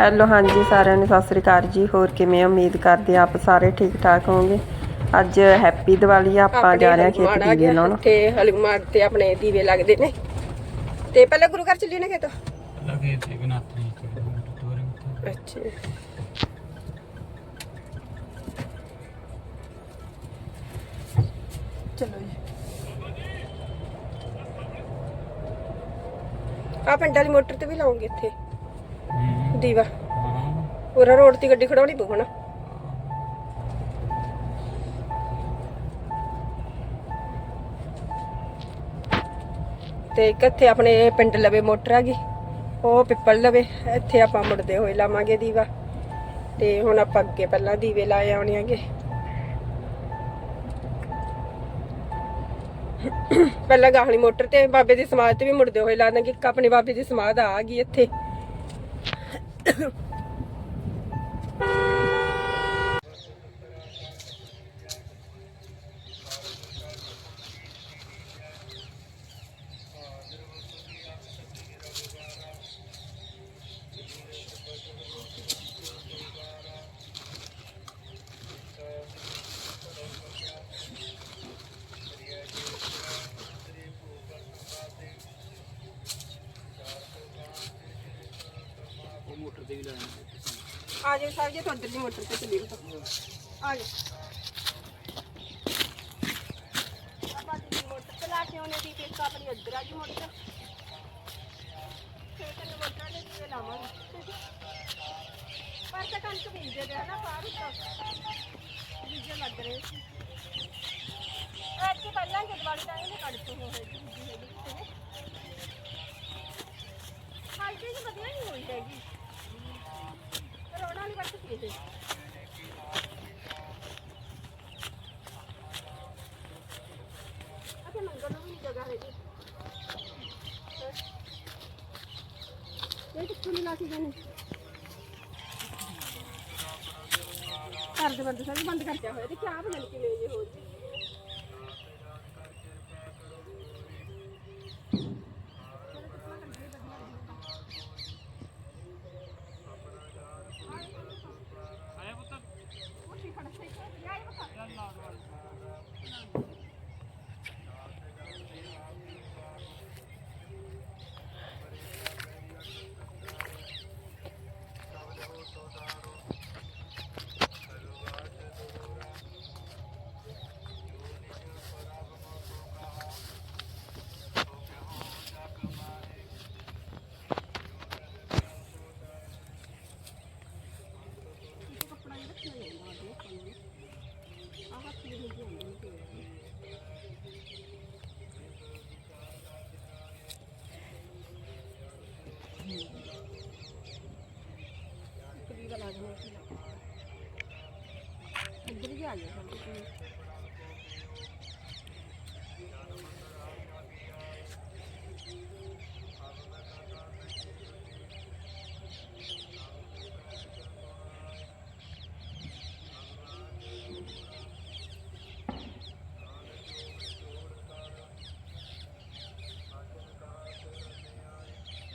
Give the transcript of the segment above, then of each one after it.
Hello ਹਾਂਜੀ ਸਾਰਿਆਂ ਨੂੰ ਸਤਿ ਸ੍ਰੀ ਅਕਾਲ ਜੀ। ਹੋਰ ਕਿਵੇਂ? ਉਮੀਦ ਕਰਦੇ ਆਪ ਸਾਰੇ ਠੀਕ ਠਾਕ ਹੋਵੋਗੇ? ਅੱਜ ਹੈਪੀ ਦੀਵਾਲੀ ਆ, ਆਪਾਂ ਜਾ ਰਹੇ ਹਾਂ ਖੇਤ ਦੀਵੇ ਲਾਉਣ। ਤੇ ਹਲੂਮਾਨ ਤੇ ਆਪਣੇ ਦੀਵੇ ਲੱਗਦੇ ਨੇ। ਤੇ ਪਹਿਲਾਂ ਗੁਰੂ ਘਰ ਚੱਲੀਏ ਨਾ ਖੇਤ? ਲਗੇ ਤੇ ਗਨਾਤਰੀ ਕਰਦੇ ਨੇ ਟੋਰੇ ਉੱਤੇ। ਅੱਛਾ। ਚਲੋ ਜੀ। ਆ ਪਿੰਡ ਵਾਲੀ ਮੋਟਰ ਤੇ ਵੀ ਲਾਉਂਗੇ ਇੱਥੇ। ਹੂੰ। ਦੀਵਾ। ਪੂਰਾ ਰੋਡ ਤੇ ਗੱਡੀ ਖੜਾਉਣੀ ਪਊ ਹਨਾ ਤੇ ਇੱਕ ਇੱਥੇ ਆਪਣੇ ਪਿੰਡ ਲਵੇ ਮੋਟਰ ਹੈਗੀ ਉਹ ਪਿੱਪਲ ਲਵੇ। ਇੱਥੇ ਆਪਾਂ ਮੁੜਦੇ ਹੋਏ ਲਾਵਾਂਗੇ ਦੀਵਾ। ਤੇ ਹੁਣ ਆਪਾਂ ਅੱਗੇ ਪਹਿਲਾਂ ਦੀਵੇ ਲਾਏ ਆਉਣੇ ਹੈਗੇ ਪਹਿਲਾਂ ਗਾਹਲੀ ਮੋਟਰ ਤੇ ਬਾਬੇ ਦੀ ਸਮਾਧ ਤੇ ਵੀ ਮੁੜਦੇ ਹੋਏ ਲਾ ਦਾਂਗੇ ਇੱਕ ਆਪਣੇ ਬਾਬੇ ਦੀ ਸਮਾਧ ਆ ਗਈ ਇੱਥੇ ਉਹ ਮੋਟਰ ਤੇ ਵੀ ਲਾਇਆ ਆ ਜਾਓ ਸਾਹਿਬ ਜੀ, ਤੁਹਾਡੇ ਦੀ ਮੋਟਰ ਤੇ ਚੱਲੀਏ ਆ ਜਾਓ। ਆਪਾਂ ਦੀ ਮੋਟਰ ਚਲਾ ਕੇ ਆਉਣੇ ਦੀ ਫਿਰ ਆਪਣੀ ਇੱਧਰ ਆ ਜੀ ਮੋਟਰ। ਫਿਰ ਤੈਨੂੰ ਮੋਟਰ ਦੇ ਦੀਵੇ ਲਾਵਾਂਗੇ। ਪਰ ਤਾਂ ਕਣਕ ਬੀਜਦੇ ਦੇ ਨਾ ਬਾਹਰ ਉੱਤੋਂ। ਬੀਜੇ ਲੱਗ ਰਹੇ ਸੀ। ਐਤਕੀ ਪਹਿਲਾਂ ਕਿ ਦਿਵਾਲੀ ਟਾਈਮ ਨੇ ਕਣਕ ਹੋ ਹੈਗੀ। ਬੀਜੀ ਦੇ ਬੰਦ ਸਾਰੇ ਬੰਦ ਕਰਕੇ ਹੋਇਆ ਤੇ ਕਿਆ ਬਣਾ ਕੇ ਲੈ ਜੇ ਹੋ ਜੀ ਇੱਧਰ ਹੀ ਆ ਗਿਆ ਸਭ ਕੁਝ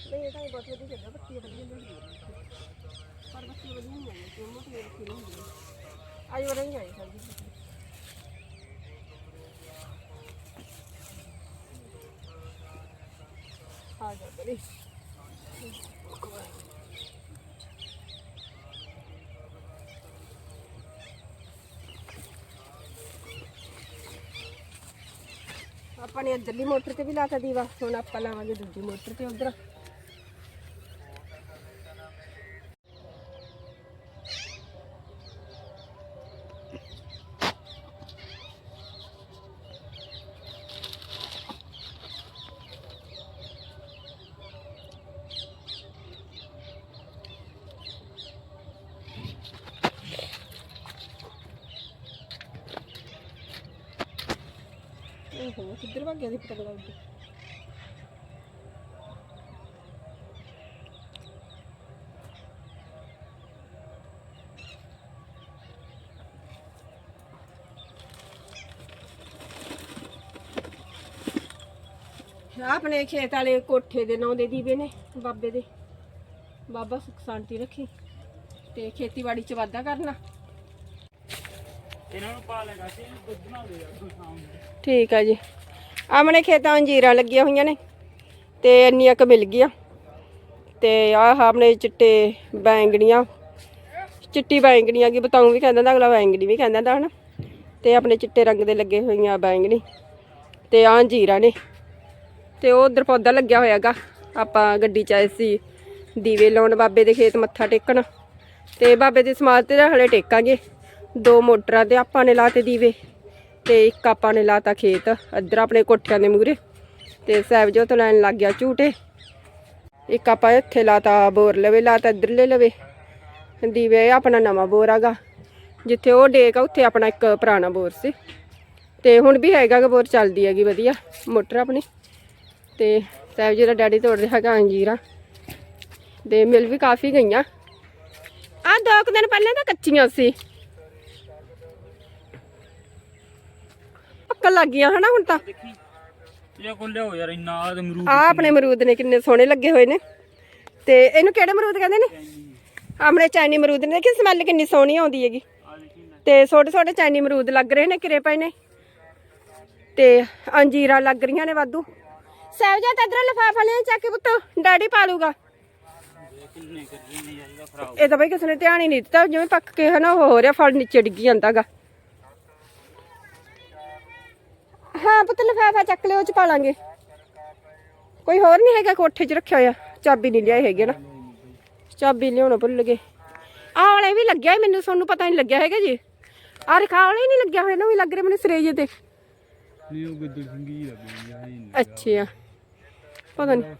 ਇਹ ਤਾਂ ਬਹੁਤ ਵਧੀਆ ਚੱਲਦਾ ਬੱਤੀ ਵਧੀਆ ਹੁੰਦੀ ਪਰ ਬੱਤੀ ਵਧੀਆ ਨਹੀਂ ਆਈ ਕਿਉਂ ਮੋਟੀ ਰੱਖੀ ਨਹੀਂ ਹੁੰਦੀ ਅੱਜ ਵਰਾਂ ਹੀ ਆਈ ਸਰ ਆ ਜਾ ਬੜੀ ਆਪਾਂ ਨੇ ਇੱਧਰਲੀ ਮੋਟਰ ਤੇ ਵੀ ਲਾਤਾ ਦੀਵਾ, ਹੁਣ ਆਪਾਂ ਲਾਵਾਂਗੇ ਦੂਜੀ ਮੋਟਰ ਤੇ ਉਧਰ। ਓਹੋ ਕਿੱਧਰ ਭੱਗ ਗਿਆ ਸੀ ਪਤਾ ਲੱਗ ਗਿਆ ਆਪਣੇ ਖੇਤ ਵਾਲੇ ਕੋਠੇ ਦੇ ਨਾਂ ਦੇ ਦੀਵੇ ਨੇ, ਬਾਬੇ ਦੇ। ਬਾਬਾ ਸੁਖ ਸ਼ਾਂਤੀ ਰੱਖੀ ਤੇ ਖੇਤੀਬਾੜੀ ਚ ਵਾਧਾ ਕਰਨਾ। ਇਹਨਾਂ ਨੂੰ ਪਾ ਲੈਗਾ ਸੀ ਦੁੱਧ ਬਣਾ ਦੇ ਯਾਰ ਤੂੰ ਠੀਕ ਆ ਜੀ। ਆਪਣੇ ਖੇਤਾਂ ਅੰਜੀਰਾਂ ਲੱਗੀਆਂ ਹੋਈਆਂ ਨੇ, ਤੇ ਇੰਨੀਆਂ ਕੁ ਮਿਲ ਗਈਆਂ। ਤੇ ਆਹ ਆਪਣੇ ਚਿੱਟੇ ਬੈਂਗਣੀਆਂ, ਚਿੱਟੀ ਬੈਂਗਣੀਆਂ ਕੀ ਬਤਾਉਂ ਵੀ ਕਹਿੰਦਾ ਹੁੰਦਾ, ਅਗਲਾ ਬੈਂਗਣੀ ਵੀ ਕਹਿੰਦਾ ਹੁੰਦਾ, ਹਨਾ। ਤੇ ਆਪਣੇ ਚਿੱਟੇ ਰੰਗ ਦੇ ਲੱਗੇ ਹੋਈਆਂ ਬੈਂਗਣੀ, ਤੇ ਆਹ ਜੀਰਾ ਨੇ। ਤੇ ਉਹ ਉਧਰ ਪੌਦਾ ਲੱਗਿਆ ਹੋਇਆਗਾ ਆਪਾਂ ਗੱਡੀ 'ਚ ਆਏ ਸੀ, ਦੀਵੇ ਲਾਉਣ, ਬਾਬੇ ਦੇ ਖੇਤ ਮੱਥਾ ਟੇਕਣ। ਤੇ ਬਾਬੇ ਦੇ ਸਮਾਧ ਤੇ ਹਲੇ ਟੇਕਾਂਗੇ। ਦੋ ਮੋਟਰਾਂ ਤੇ ਆਪਾਂ ਨੇ ਲਾਤੇ ਦੀਵੇ ਤੇ ਇੱਕ ਆਪਾਂ ਨੇ ਲਾਤਾ ਖੇਤ, ਇੱਧਰ ਆਪਣੇ ਕੋਠਿਆਂ ਦੇ ਮੂਹਰੇ ਤੇ ਸਹਿਬਜੋਤ ਲੈਣ ਲੱਗ ਗਿਆ ਝੂਟੇ। ਇੱਕ ਆਪਾਂ ਇੱਥੇ ਲਾਤਾ ਬੋਰ ਲਵੇ, ਲਾਤਾ ਇੱਧਰਲੇ ਲਵੇ। ਦੀਵੇ ਆਪਣਾ ਨਵਾਂ ਬੋਰ ਆਗਾ, ਜਿੱਥੇ ਉਹ ਡੇਕ ਆ, ਉੱਥੇ ਆਪਣਾ ਇੱਕ ਪੁਰਾਣਾ ਬੋਰ ਸੀ। ਤੇ ਹੁਣ ਵੀ ਹੈਗਾ ਗਾ ਬੋਰ, ਚੱਲਦੀ ਹੈਗੀ ਵਧੀਆ, ਮੋਟਰ ਆਪਣੀ। ਤੇ ਸਹਿਬਜੀ ਦਾ ਡੈਡੀ ਤੋੜਦੇ ਹੈਗਾ ਅੰਜੀਰਾ। ਤੇ ਮਿਲ ਵੀ ਕਾਫੀ ਗਈਆਂ। ਆ ਦੋ ਕੁ ਦਿਨ ਪਹਿਲਾਂ ਤਾਂ ਕੱਚੀਆਂ ਸੀ। ਪੱਕਣ ਲੱਗ ਗਈਆਂ ਹਨਾ ਹੁਣ ਤਾਂ। ਦੇਖੀ ਇਹ ਕੋਲ ਲਿਆਓ ਯਾਰ ਇੰਨਾ ਆ ਤੇ ਅਮਰੂਦ ਆ ਆਪਣੇ ਅਮਰੂਦ ਨੇ ਕਿੰਨੇ ਸੋਹਣੇ ਲੱਗੇ ਹੋਏ ਨੇ। ਤੇ ਇਹਨੂੰ ਕਿਹੜੇ ਅਮਰੂਦ ਕਹਿੰਦੇ ਨੇ? ਆਪਣੇ ਚਾਈਨੀ ਅਮਰੂਦ ਨੇ। ਕਿ ਸਮੈਲ ਕਿੰਨੀ ਸੋਹਣੀ ਆਉਂਦੀ ਹੈਗੀ। ਤੇ ਛੋਟੇ ਛੋਟੇ ਚਾਈਨੀ ਅਮਰੂਦ ਲੱਗ ਰਹੇ ਨੇ ਕਿਰੇ ਪਏ ਨੇ। ਤੇ ਅੰਜੀਰਾਂ ਲੱਗ ਰਹੀਆਂ ਨੇ ਵਾਧੂ। ਸਹਿਬਜਾ ਤਦਰ ਲਫਾਫਾ ਲੈ ਚੱਕ ਕੇ ਪੁੱਤ ਡੈਡੀ ਪਾ ਲੂਗਾ ਇਹ ਤਾਂ ਬਈ ਕਿਸੇ ਨੇ ਧਿਆਨ ਹੀ ਨਹੀਂ ਦਿੱਤਾ ਜਿਵੇਂ ਪੱਕ ਕੇ ਹਨਾ ਹੋ ਰਿਹਾ ਫਲ ਨੀਚੇ ਡਿੱਗੀ ਜਾਂਦਾਗਾ ਹਾਂ ਪੁੱਤ ਲਫਾਫਾ ਚੱਕ ਲਿਓ ਚ ਪਾ ਲਾਂਗੇ। ਕੋਈ ਹੋਰ ਨਹੀਂ ਹੈਗਾ ਕੋਠੇ 'ਚ ਰੱਖਿਆ ਹੋਇਆ। ਚਾਬੀ ਨਹੀਂ ਲਿਆਏ ਹੈਗੇ ਨਾ। ਚਾਬੀ ਲਿਆਉਣਾ ਭੁੱਲ ਗਏ। ਆਹ ਵਾਲੇ ਵੀ ਲੱਗਿਆ ਮੈਨੂੰ ਤੁਹਾਨੂੰ ਪਤਾ ਨਹੀਂ ਲੱਗਿਆ ਹੈਗਾ ਜੀ। ਆਹ ਰਖਾ ਵਾਲੇ ਨਹੀਂ ਲੱਗਿਆ ਹੋਇਆ ਨਾ ਵੀ ਲੱਗ ਰਿਹਾ ਮੈਨੂੰ ਸਰੇਜੇ ਤੇ। ਨਹੀਂ ਉਹ ਲੱਗੀ ਆ ਇਹ ਅੱਛਾ ਪਤਾ ਨਹੀਂ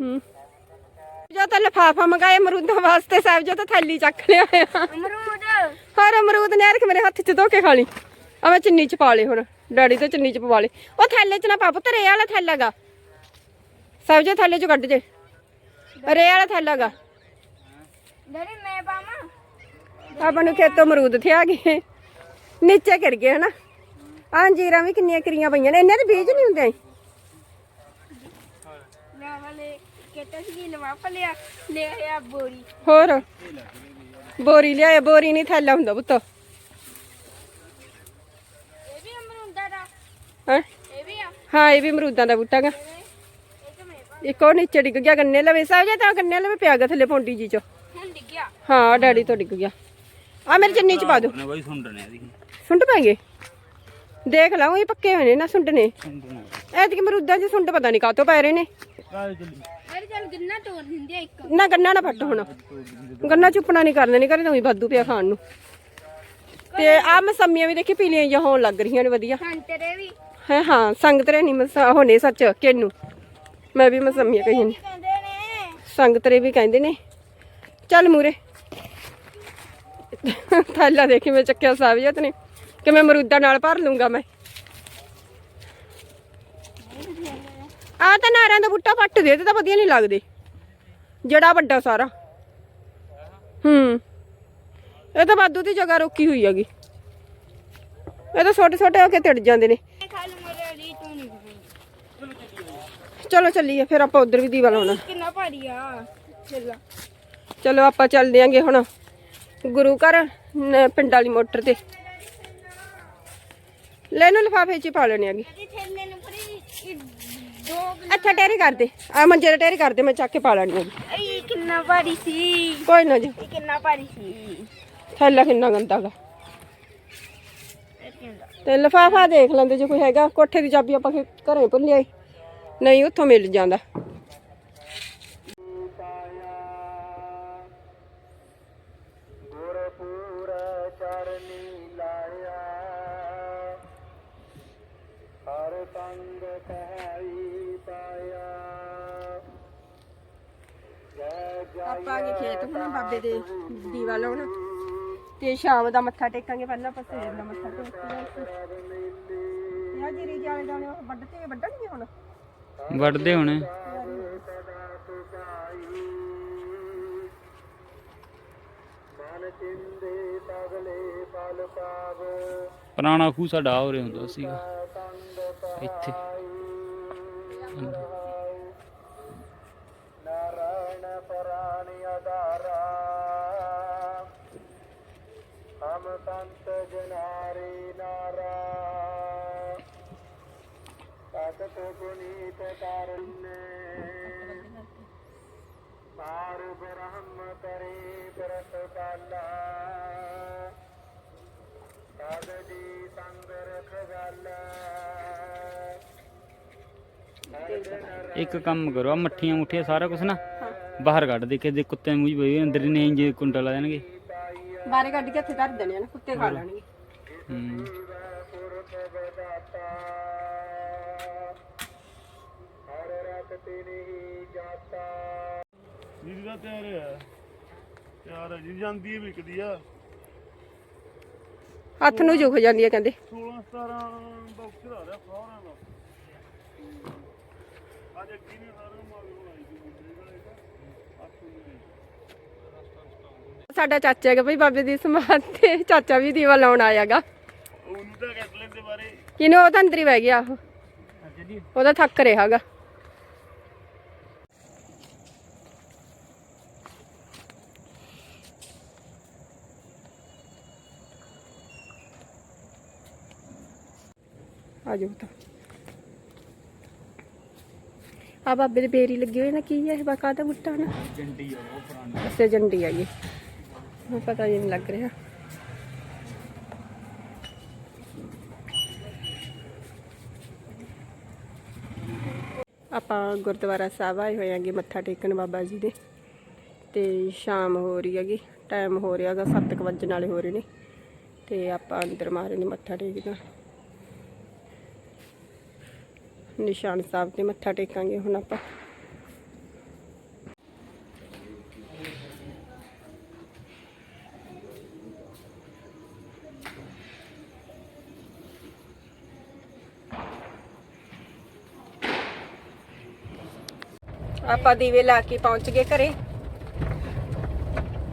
ਹੂੰ। ਜੋ ਤਾਂ ਲਫਾਫਾ ਮੰਗਾਇਆ ਅਮਰੂਦਾਂ ਵਾਸਤੇ ਸਾਹਿਬ ਜੋ ਤਾਂ ਥੈਲੀ ਚੱਕ ਲਿਆ ਹੋਇਆ। ਅਮਰੂਦ। ਹੋਰ ਅਮਰੂਦ ਨੇ ਕਿ ਮੇਰੇ ਹੱਥ 'ਚ ਧੋ ਕੇ ਖਾ ਲਈ ਆ ਮੈਂ ਚੁੰਨੀ 'ਚ ਪਾ ਲਏ ਹੁਣ। ਡੈਡੀ ਤੇ ਚੁੰਨੀ 'ਚ ਪਵਾ ਲਏ ਉਹ ਥੈਲੇ 'ਚ ਨਾ ਪਾ ਪੁੱਤ ਰੇ ਵਾਲਾ ਥੈਲਾ ਗਾ। ਸਾਹਿਬ ਜੋ ਥੈਲੇ 'ਚ ਕੱਢ ਜੇ। ਰੇ ਵਾਲਾ ਥੈਲਾ ਗਾ। ਡੈਡੀ ਮੈਂ ਪਾਵਾਂ? ਆਪਾਂ ਨੂੰ ਖੇਤੋਂ ਅਮਰੂਦ ਥੇ ਆ ਗਏ। ਨੀਚੇ ਗਿਰ ਗਏ ਹਨਾ? ਆਹ ਅੰਜੀਰਾਂ ਵੀ ਕਿੰਨੀਆਂ ਕਰੀਆਂ ਪਈਆਂ ਨੇ। ਇਹਨਾਂ ਦੇ ਬੀਜ ਨਹੀਂ ਹੁੰਦੇ। ਲੈ ਵਾਲੇ ਕਿਤੇ ਸੀ ਲੈ ਬੋਰੀ। ਹੋਰ? ਬੋਰੀ ਲਿਆਏ ਬੋਰੀ ਨਹੀਂ ਥੈਲਾ ਹੁੰਦਾ ਪੁੱਤ ਇਹ ਵੀ ਅਮਰੂਦਾ ਦਾ ਹੈ? ਇਹ ਵੀ ਆ ਹਾਂ ਇਹ ਵੀ ਅਮਰੂਦਾਂ ਦਾ ਬੂਟਾ ਗਾ ਇਹ ਇੱਕ ਉਹ ਨੀਚੇ ਡਿੱਗ ਗਿਆ ਗੰਨੇ ਲਵੇ। ਸਾਹਿਬ ਜੇ ਤਾਂ ਗੰਨੇ ਲਵੇ ਪਿਆ ਗਾ ਥੱਲੇ ਪੌਂਡੀ ਜੀ ਚ। ਹੁਣ ਹਾਂ ਡੈਡੀ ਤੋਂ ਡਿੱਗ ਗਿਆ। ਆ ਮੇਰੇ ਚੰਨੀ ਚ ਪਾ ਦੋ। ਨੇ ਬਾਈ ਸੁੰਡਣੇ ਆ ਦੇਖੀ ਸੁੰਡ ਪੈ ਗਏ? ਦੇਖ ਲਾ ਉਹ ਪੱਕੇ ਹੋਏ ਨੇ ਨਾ ਸੁੰਡ ਨੇ। ਐਤਕੀ ਅਮਰੂਦਾਂ ਚ ਸੁੰਡ ਪਤਾ ਨਹੀਂ ਕਾਤੋਂ ਪੈ ਰਹੇ ਨੇ। ਕਾਹ ਚੱਲੀ ਡੈਡੀ ਚੱਲ ਗਿੰਨਾ ਤੋੜ ਦਿੰਦੇ ਆ ਇੱਕ। ਨਾ ਗੰਨਾ ਨਾ ਫੱਟ ਹੁਣ। ਗੰਨਾ ਚੁੱਪਣਾ ਨਹੀਂ ਕਰਦੇ ਨਹੀਂ ਕਰੇ ਤਾਂ ਵੀ ਵਾਧੂ ਪਿਆ ਖਾਣ ਨੂੰ। ਤੇ ਆ ਮਸੰਮੀਆਂ ਵੀ ਦੇਖੀ ਪੀਲੀਆਂ ਜਿਹਾ ਹੋਣ ਲੱਗ ਰਹੀਆਂ ਨੇ ਵਧੀਆ। ਸੰਤਰੇ ਵੀ। ਹੈ, ਹਾਂ ਸੰਗਤਰੇ ਨਹੀਂ ਮਸਾ ਹੋਣੇ ਸੱਚ, ਕਿਨੂੰ। ਮੈਂ ਵੀ ਮਸੰਮੀਆਂ ਕਹੀਆਂ ਨੇ ਕਹਿੰਦੇ ਨੇ ਸੰਗਤਰੇ ਵੀ ਕਹਿੰਦੇ ਨੇ। ਚੱਲ ਮੂਰੇ। ਥੈਲਾ ਦੇਖੀ ਮੈਂ ਚੱਕਿਆ ਸਾਬੀਅਤ ਨੇ, ਕਿ ਮੈਂ ਮਰੂਦਾਂ ਨਾਲ ਭਰ ਲੂੰਗਾ ਮੈਂ। ਆ ਤਾਂ ਨਾਰਾਂ ਦਾ ਬੁੱਟਾ ਪੱਟ ਦੇ ਤੇ ਤਾਂ ਵਧੀਆ ਨਹੀਂ ਲੱਗਦੇ। ਜਿਹੜਾ ਵੱਡਾ ਸਾਰਾ। ਹੂੰ। ਇਹ ਤਾਂ ਵਾਧੂ ਦੀ ਜਗ੍ਹਾ ਰੋਕੀ ਹੋਈ ਹੈਗੀ। ਇਹ ਤਾਂ ਛੋਟੇ ਛੋਟੇ ਹੋ ਕੇ ਤਿੜ ਜਾਂਦੇ ਨੇ ਇਹ ਖਾ ਲੂ ਮੇਰੇ ਲਈ ਤੂੰ ਨਹੀਂ ਖਾਣੀ। ਚਲੋ ਚੱਲੀਏ ਫਿਰ ਆਪਾਂ ਉਧਰ ਵੀ ਦੀਵਾ ਲਾਉਣਾ। ਕਿੰਨਾ ਭਾਰੀ ਆ ਚੱਲ ਚਲੋ ਆਪਾਂ ਚੱਲਦੇ ਆਂਗੇ ਹੁਣ ਗੁਰੂ ਘਰ ਨ- ਪਿੰਡ ਵਾਲੀ ਮੋਟਰ ਤੇ। ਲੈ ਲਓ ਲਿਫਾਫੇ 'ਚ ਪਾ ਲੈਣੇ ਆਗੇ। ਨੂੰ ਦੋ ਅੱਛਾ ਟੇਰੀ ਕਰ ਦੇ। ਆ ਮੰਜੇ ਤੇ ਟੇਰੀ ਕਰ ਦੇ ਮੈਂ ਚੱਕ ਕੇ ਪਾ ਲੈਣੀ ਆਗੀ। ਇਹ ਕਿੰਨਾ ਭਾਰੀ ਸੀ। ਕੋਈ ਨਾ ਜੀ। ਇਹ ਕਿੰਨਾ ਭਾਰੀ ਸੀ। ਥੈਲਾ ਕਿੰਨਾ ਗੰਦਾ ਗਾ ਤੇ ਲਿਫਾਫਾ ਦੇਖ ਲੈਂਦੇ ਜੇ ਕੋਈ ਹੈਗਾ। ਕੋਠੇ ਦੀ ਚਾਬੀ ਆਪਾਂ ਘਰੇ ਭੁੱਲ ਆਈ ਨਹੀਂ ਉੱਥੋਂ ਮਿਲ ਜਾਂਦਾ। ਗੁਰਪੂਰਾ ਚਰਨੀ ਲਾਇਆ। ਹਰ ਤੰਗ ਕਹਾਈ ਪਾਇਆ। ਆਪਾਂ ਅਗੇ ਖੇਤ ਹੁਣ ਬਾਬੇ ਦੇ ਦੀਵਾ ਲਾਉਣ। ਤੇ ਸ਼ਾਮ ਦਾ ਮੱਥਾ ਟੇਕਾਂਗੇ ਪਹਿਲਾਂ ਆਪਾਂ ਸਵੇਰ ਦਾ ਮੱਥਾ ਟੇਕਾਂਗੇ ਯਾ ਜੀਰੀ ਜਾਲੇ ਦਾਣੇ ਉਹ ਵੱਢਤੇ ਵੱਢਣਗੇ ਹੁਣ? ਵੱਡਦੇ ਹੋਣੇ। ਪੁਰਾਣਾ ਖੂਹ ਸਾਡਾ ਹੋ ਰਿਹਾ ਹੁੰਦਾ ਸੀਗਾ। ਇੱਥੇ। ਨਾਰਾਇਣ ਗਿਆਨ ਆਧਾਰਾ ਹਮ ਸੰਤ ਜਨਾਰੇ ਨਾਰਾ ਤਤ ਗੁਨੀਤ ਕਰਨੇ ਪਾਰ ਬ੍ਰਹਮ ਕਰੇ ਬਰਤ ਕਾਲਾ ਤਦ ਜੀ ਸੰਗ ਰਖ ਗੱਲ ਇੱਕ ਕੰਮ ਕਰੋ ਆ ਮੱਠੀਆਂ ਮੁੱਠੀਆਂ ਸਾਰਾ ਕੁਝ ਨਾ ਬਾਹਰ ਕੱਢ ਦੇ ਕਿਸੇ ਦੇ ਕੁੱਤੇ ਮੂੰਹ ਪਈ ਅੰਦਰ ਹੀ ਨਹੀਂ ਜੇ ਕੁੰਡਾ ਲਾ ਦੇਣਗੇ ਬਾਰੇ ਕੱਢ ਕੇ ਇੱਥੇ ਧਰ ਦੇਣੇ ਆ ਨਾ ਕੁੱਤੇ ਖਾ ਲੈਣਗੇ ਹੂੰ ਤਿਆਰ ਹੈ। ਤਿਆਰ ਹੈ ਜੀ ਜਾਂਦੀ ਹੈ ਵਿਕਦੀ ਆ। ਹੱਥ ਨੂੰ ਜੁਖ ਜਾਂਦੀ ਆ ਕਹਿੰਦੇ। 16 17 ਬਾਕਸ ਆ ਰਿਹਾ ਸਾਰਿਆਂ ਦਾ। ਅੱਜ ਅੱਗੀ ਨੇ ਸਾਰਿਆਂ ਨੂੰ ਮਾਲ ਬਣਾਈ ਦੀ ਮੁੰਡੇ ਦਾ ਇਹਦਾ ਅੱਠ ਨੂੰ ਸਾਡਾ ਚਾਚਾ ਹੈਗਾ ਭਈ ਬਾਬੇ ਦੀ ਸਮਾਧ ਤੇ ਚਾਚਾ ਵੀ ਦੀਵਾ ਲਾਉਣ ਆਇਆਗਾ। ਉਹਨੂੰ ਤਾਂ ਕੱਟ ਲੈਂਦੇ ਬਾਰੇ। ਕਿਨੂੰ ਉਹ ਤਾਂ ਅੰਦਰ ਹੀ ਬਹਿ ਗਿਆ ਉਹ। ਉਹਦਾ ਥੱਕ ਰਿਹਾਗਾ ਆ ਆ ਬਾਬੇ ਦੇ ਬੇਰੀ ਲੱਗੇ ਹੋਏ ਨਾ, ਕੀ ਹੈ ਇਹ ਬਕਾ ਦਾ ਬੁੱਟਾ ਨਾ? ਜੰਡੀ ਆ ਉਹ ਪੁਰਾਣੀ ਅੱਛਾ ਜੰਡੀ ਆ ਇਹ ਮੈਨੂੰ ਪਤਾ ਨਹੀਂ ਲੱਗ ਰਿਹਾ। ਆਪਾਂ ਗੁਰਦੁਆਰਾ ਸਾਹਿਬ ਆਏ ਹੋਏ ਆਂਗੇ ਮੱਥਾ ਟੇਕਣ ਬਾਬਾ ਜੀ ਦੇ। ਤੇ ਸ਼ਾਮ ਹੋ ਰਹੀ ਹੈਗੀ ਟਾਈਮ ਹੋ ਰਿਹਾਗਾ 7 ਵਜੇ ਵਾਲੇ ਹੋ ਰਹੇ ਨੇ। ਤੇ ਆਪਾਂ ਅੰਦਰ ਮਾਰੇ ਨੇ ਮੱਥਾ ਟੇਕਦਾ ਨਿਸ਼ਾਨ ਸਾਹਿਬ ਤੇ ਮੱਥਾ ਟੇਕਾਂਗੇ ਹੁਣ ਆਪਾਂ। ਆਪਾਂ ਦੀਵੇ ਲਾ ਕੇ ਪਹੁੰਚ ਗਏ ਘਰੇ।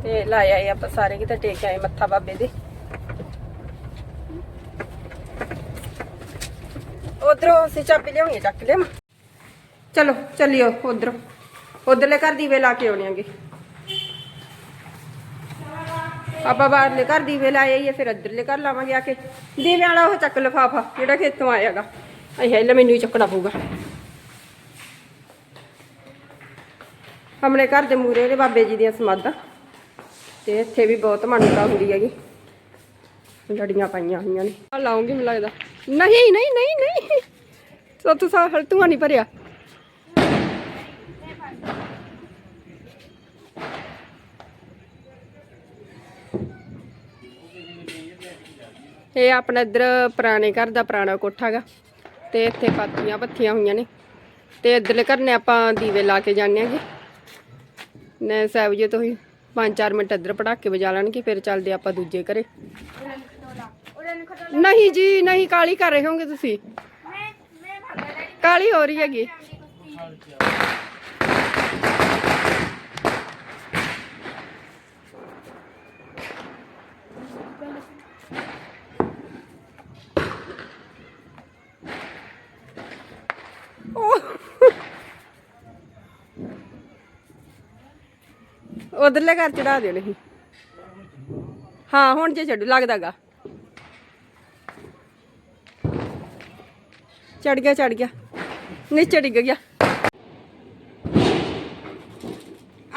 ਤੇ ਲਾਇਆ ਆਏ ਆਪਾਂ ਸਾਰੇ ਕਿਤੇ, ਟੇਕ ਆਏ ਮੱਥਾ ਬਾਬੇ ਦੇ। ਉਧਰੋਂ ਅਸੀਂ ਚਾਬੀ ਲਿਆਉਣੀ ਚੱਕ ਲਿਆ ਚਲੋ, ਚੱਲਿਓ ਉਧਰੋਂ। ਉਧਰਲੇ ਘਰ ਦੀਵੇ ਲਾ ਕੇ ਆਉਣੇ ਆਂਗੇ। ਆਪਾਂ ਬਾਹਰਲੇ ਘਰ ਦੀਵੇ ਲਾਏ ਆਈਏ, ਫਿਰ ਇੱਧਰਲੇ ਘਰ ਲਾਵਾਂਗੇ ਆ ਕੇ। ਦੀਵੇ ਵਾਲਾ ਉਹ ਚੱਕ ਲਫਾਫਾ, ਜਿਹੜਾ ਖੇਤੋਂ ਆਇਆਗਾ ਅਈ ਹੈ ਲੈ ਮੈਨੂੰ ਹੀ ਚੱਕਣਾ ਪਊਗਾ। ਆਪਣੇ ਘਰ ਦੇ ਮੂਰੇ ਦੇ ਬਾਬੇ ਜੀ ਦੀਆਂ ਸਮਾਧਾਂ। ਤੇ ਇੱਥੇ ਵੀ ਬਹੁਤ ਮਾਨਤਾ ਹੁੰਦੀ ਹੈਗੀ। ਲੜੀਆਂ ਪਾਈਆਂ ਹੋਈਆਂ ਨੇ। ਆ ਲਾਉਂਗੀ ਮੈਨੂੰ ਲੱਗਦਾ। ਨਹੀਂ ਨਹੀਂ ਨਹੀਂ ਨਹੀਂ। ਸੋ ਤੂੰ ਸਾ ਹਲ ਨਹੀਂ ਭਰਿਆ। ਇਹ ਆਪਣਾ ਇੱਧਰ ਪੁਰਾਣੇ ਘਰ ਦਾ ਪੁਰਾਣਾ ਕੋਠਾ ਗਾ ਤੇ ਇੱਥੇ ਪਾਥੀਆਂ ਪੱਥੀਆਂ ਹੋਈਆਂ ਨੇ। ਤੇ ਇੱਧਰਲੇ ਘਰ ਨੇ ਆਪਾਂ ਦੀਵੇ ਲਾ ਕੇ ਜਾਂਦੇ ਆਂਗੇ ਨੇ ਸਾਹਿਬ ਜੀ ਤੋਂ ਹੀ 5-4 ਮਿੰਟ ਇੱਧਰ ਪੜਾਕੇ ਵਜਾ ਲੈਣਗੇ, ਫਿਰ ਚੱਲਦੇ ਆਪਾਂ ਦੂਜੇ ਘਰੇ। ਨਹੀਂ ਜੀ ਨਹੀਂ ਕਾਲੀ ਕਰ ਰਹੇ ਹੋਗੇ ਤੁਸੀਂ। ਕਾਲੀ ਹੋ ਰਹੀ ਹੈਗੀ। ਉਧਰਲੇ ਘਰ ਚੜਾ ਦਿਓ ਨਹੀਂ ਹਾਂ ਹੁਣ ਜੇ ਛੱਡੂ ਲੱਗਦਾਗਾ। ਚੜ ਗਿਆ ਚੜ ਗਿਆ। ਨਹੀਂ ਚੜ ਗਿਆ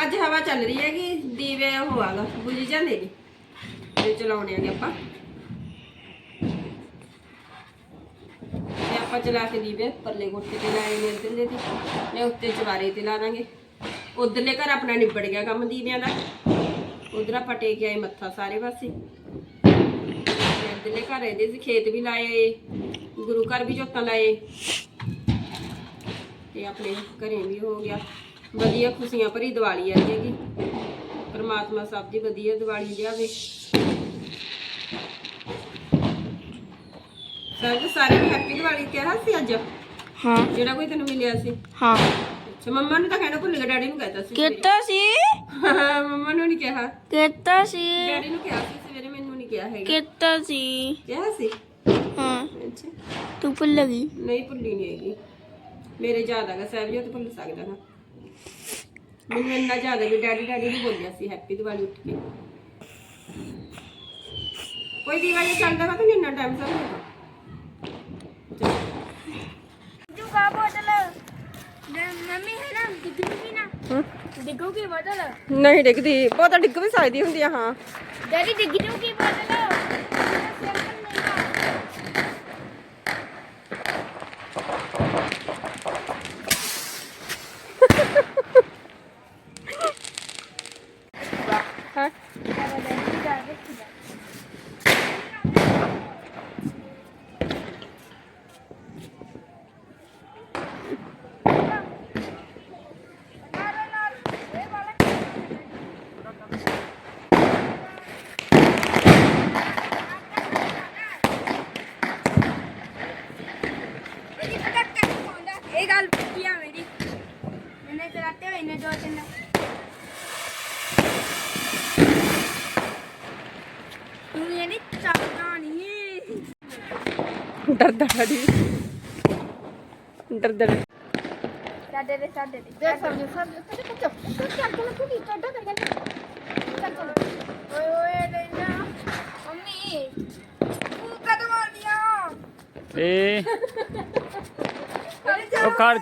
ਅੱਜ ਹਵਾ ਚੱਲ ਰਹੀ ਹੈਗੀ, ਦੀਵੇ ਹੋਵਾਗਾ ਬੁਝ ਜਾਂਦੇ ਨੇ ਤੇ ਚਲਾਉਣੇ ਆਗੇ ਆਪਾਂ। ਤੇ ਆਪਾਂ ਚਲਾ ਕੇ ਦੀਵੇ ਪਰਲੇ ਕੋਠੇ ਤੇ ਲਾਏ ਨੇ, ਇੱਧਰਲੇ ਤੇ। ਉੱਤੇ ਚਵਾਰੇ ਤੇ ਲਾ ਦਾਂਗੇ। ਉਧਰਲੇ ਘਰ ਆਪਣਾ ਨਿਬੜ ਗਿਆ ਕੰਮ ਦੀਵਿਆਂ ਦਾ। ਉਧਰ ਆਪਾਂ ਟੇਕ ਆਏ ਮੱਥਾ ਸਾਰੇ ਪਾਸੇ। ਇੱਧਰਲੇ ਘਰ ਇਹਦੇ ਸੀ ਖੇਤ ਵੀ ਲਾਏ ਗੁਰੂ ਘਰ ਵੀ ਜੋਤਾਂ ਲਾਏ। ਤੇ ਆਪਣੇ ਘਰੇ ਵੀ ਹੋ ਗਿਆ। ਵਧੀਆ ਖੁਸ਼ੀਆਂ ਭਰੀ ਦੀਵਾਲੀ ਆਈ ਹੈਗੀ। ਪਰਮਾਤਮਾ ਸਭ ਦੀ ਵਧੀਆ ਦੀਵਾਲੀ ਲਿਆਵੇ। ਸਭ ਸਾਰੇ ਨੂੰ ਹੈਪੀ ਦੀਵਾਲੀ ਕਿਹਾ ਸੀ ਅੱਜ? ਹਾਂ। ਜਿਹੜਾ ਕੋਈ ਤੈਨੂੰ ਮਿਲਿਆ ਸੀ? ਹਾਂ। ਅੱਛਾ ਮੰਮਾ ਨੂੰ ਤਾਂ ਕਹਿਣਾ ਭੁੱਲ ਗਿਆ ਡੈਡੀ ਨੂੰ ਕਹਿਤਾ ਸੀ। ਕਿੱਤਾ ਸੀ? ਮੰਮਾ ਨੂੰ ਨਹੀਂ ਕਿਹਾ। ਕਿੱਤਾ ਸੀ। ਡੈਡੀ ਨੂੰ ਕਿਹਾ ਸੀ ਸਵੇਰੇ ਮੈਨੂੰ ਨਹੀਂ ਕਿਹਾ ਹੈਗਾ। ਕਿੱਤਾ ਸੀ। ਕਿਹਾ ਸੀ? ਹਾਂ। ਅੱਛਾ। ਤੂੰ ਭੁੱਲ ਗਈ? ਨਹੀਂ ਭੁੱਲੀ ਨਹੀਂ ਹੈਗੀ। ਮੇਰੇ ਯਾਦ ਆਗਾ ਸਾਹਿਬ ਜੀ ਉਹ ਤਾਂ ਭੁੱਲ ਸਕਦਾ ਨਾ। ਮੈਨੂੰ ਇੰਨਾ ਜ਼ਿਆਦਾ ਵੀ ਡੈਡੀ ਡੈਡੀ ਨਹੀਂ ਬੋਲਿਆ ਸੀ ਹੈਪੀ ਦੀਵਾਲੀ ਉੱਠ ਕੇ। ਕੋਈ ਦੀਵਾਲੀ ਚੱਲਦਾ ਵਾ ਕਿ ਨਹੀਂ ਇੰਨਾ ਟਾਈਮ ਸਭ ਨੂੰ ਜੂਗਾ ਬੋਤਲ? ਨ- ਮੰਮੀ ਹੈ ਨਾ ਡਿੱਗੂਗੀ ਨਾ। ਡਿੱਗੂਗੀ ਬੋਤਲ? ਨਹੀਂ ਡਿੱਗਦੀ ਬਹੁਤ ਡਿੱਗ ਵੀ ਸਕਦੀ ਹੁੰਦੀ ਆ ਹਾਂ। ਡੈਡੀ ਡਿੱਗ ਜੂਗੀ ਬੋਤਲ ਸਿਰ ਪਰ ਨਹੀਂ ਨਾ ਹਾਂ ਮੇਰੀ ਪਤਾ ਕਰ ਪਾਉਂਦਾ ਇਹ ਗੱਲ ਪੱਕੀ ਆ ਮੇਰੀ ਮੈਨੇ ਚਲਾਤੇ ਹੋਏ ਨੇ ਦੋ ਤਿੰਨ ਤੂੰ ਇਹ ਨਹੀਂ ਚੱਲਦਾ ਨਹੀਂ ਡਰਦਾ ਡੈਡੀ ਡਰਦਾ ਡੈਡੀ। ਸਾਡੇ ਦੇ ਸਾਡੇ ਦੇ ਦੇਖ ਸਮਝ ਸਮਝ ਚੱਲ ਚੱਲ ਚੱਲ ਚੱਲ ਤੂੰ ਕੀ ਚੱਡਾ ਕਰ ਗਿਆ ਚੱਲ ਚੱਲ ਓਏ ਓਏ ਲੈਣਾ ਮੰਮੀ ਤੂੰ ਕਦ ਮਾਰਦੀਆਂ ਏ ਉਹ ਕਰ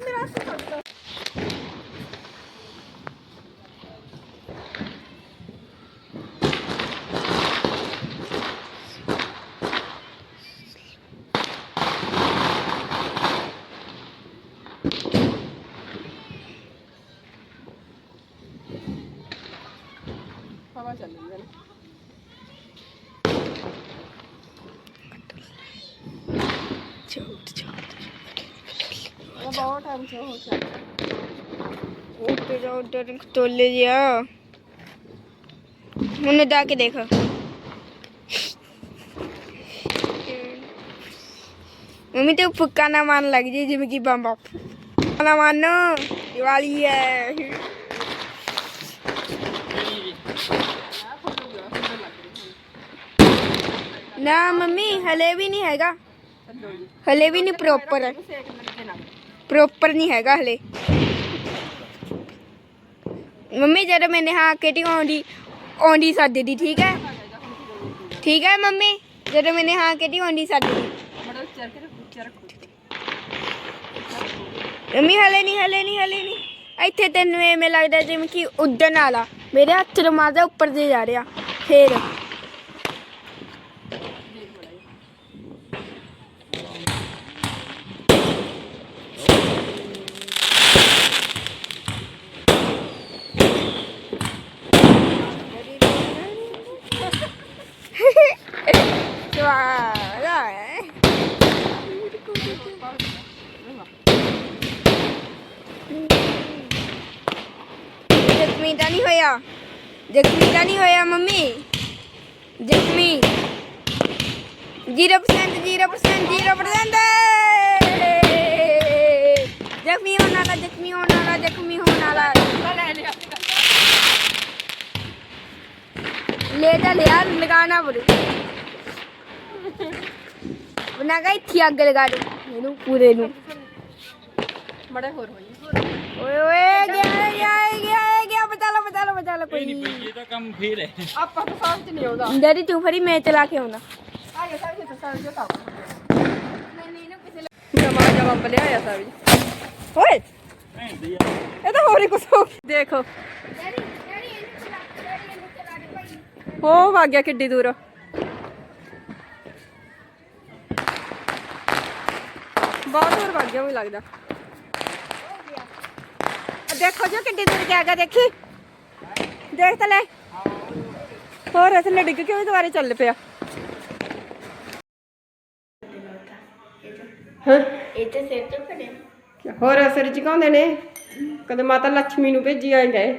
ਮੇਰਾ ਸੁਣ ਹਵਾ ਚੱਲ ਰਹੀ ਹੈ ਬਹੁਤ ਟਾਈਮ ਸੇ ਹੋ ਚੱਲ ਉੱਤੇ ਜਾ ਉੱਧਰ ਤੋਲੇ ਜਿਆ ਉਹਨੇ ਦਾ ਕੇ ਦੇਖ ਮੰਮੀ ਤੇ ਫੁੱਕਾ ਨਾ ਮਾਰਨ ਲੱਗ ਜੀ ਜਿਵੇਂ ਕਿ ਬੰਬ ਨਾ ਮਾਨੋ ਦੀਵਾਲੀ ਹੈ ਨਾ ਮੰਮੀ, ਹਲੇ ਵੀ ਨਹੀਂ ਹੈਗਾ। ਹਲੇ ਵੀ ਨਹੀਂ ਪ੍ਰੋਪਰ ਹੈ ਪ੍ਰੋਪਰ ਨਹੀਂ ਹੈਗਾ ਹਲੇ। ਮੰਮੀ, ਜਦੋਂ ਮੈਨੇ ਹਾਂ ਕੇ ਟੀ ਆਉਂਦੀ ਆਉਂਦੀ ਸੱਦਦੀ ਠੀਕ ਹੈ? ਠੀਕ ਹੈ ਮੰਮੀ? ਜਦੋਂ ਮੈਨੇ ਹਾਂ ਕੇ ਆਉਂਦੀ ਆਉਂਦੀ ਸੱਦਦੀ ਮੰਮੀ, ਹਲੇ ਨਹੀਂ ਹਲੇ ਨਹੀਂ ਹਲੇ ਨਹੀਂ। ਇੱਥੇ ਤੈਨੂੰ ਐਵੇਂ ਲੱਗਦਾ ਜਿਵੇਂ ਕਿ ਉੱਡਣ ਵਾਲਾ। ਮੇਰੇ ਹੱਥ ਰੁਮਾਲ ਉੱਪਰ ਦੇ ਜਾ ਰਿਹਾ। ਫੇਰ ਸਵਾਰਾ ਹੈ ਜ਼ਖਮੀ ਤਾਂ ਨਹੀਂ ਹੋਇਆ ਜ਼ਖਮੀ ਤਾਂ ਨਹੀਂ ਹੋਇਆ ਮੰਮੀ ਜ਼ਖਮੀ 0% 0% 0% ਜ਼ਖਮੀ ਹੋਣ ਵਾਲਾ ਜ਼ਖਮੀ ਹੋਣ ਵਾਲਾ ਜ਼ਖਮੀ ਹੋਣ ਵਾਲਾ। ਲੈ ਜਾ ਲਿਆ ਲਗਾਣਾ ਪੜੂ ਬਣਾ ਕੇ ਇੱਥੇ ਅੱਗ ਲਗਾ ਦੇ ਇਹਨੂੰ ਪੂਰੇ ਨੂੰ। ਮੜੇ ਹੋਰ ਹੋਈ। ਓਏ ਓਏ ਗਿਆ ਗਿਆ ਗਿਆ ਗਿਆ ਬਚਾ ਲੋ ਬਚਾ ਲੋ ਬਚਾ ਲੋ ਕੋਈ ਨਹੀਂ ਨਹੀਂ। ਪਈ ਇਹ ਤਾਂ ਕੰਮ ਫੇਰ ਹੈ। ਆਪਾਂ ਤਾਂ ਸਾਹ ਚ ਨਹੀਂ ਆਉਂਦਾ। ਡੈਡੀ ਤੂੰ ਫਰੀ ਮੈਂ ਚਲਾ ਕੇ ਆਉਣਾ ਬਲਿਆ ਆ ਸਾਹ ਵੀ ਓਏ। ਇਹ ਤਾਂ ਹੋਰ ਹੀ ਕੁਛ ਹੋ ਗਿਆ। ਦੇਖੋ। ਡੈਡੀ ਡੈਡੀ ਗਿਆ ਕਿੱਡੀ ਦੂਰ। ਬਹੁਤ ਦੂਰ ਵਗ ਗਿਆ ਮੈਨੂੰ ਲੱਗਦਾ। ਦੇਖੋ ਜੋ, ਕਿੱਡੀ ਦੂਰ ਗਿਆ ਗਾ ਦੇਖੀ। ਦੇਖ ਤਾਂ ਲੈ। ਹੋਰ ਥੱਲੇ ਡਿੱਗ ਕੇ ਵੀ ਦੁਬਾਰੇ ਚੱਲ ਪਿਆ। ਹਾਂ? ਇਹ ਤੇ ਸਿਰ ਤੇ ਹੋਰ ਸਿਰ ਝੁਕਾਉਂਦੇ ਨੇ? ਕਦੇ ਮਾਤਾ ਲక్ష్ਮੀ ਨੂੰ ਭੇਜੀ ਆਏ ਗਏ।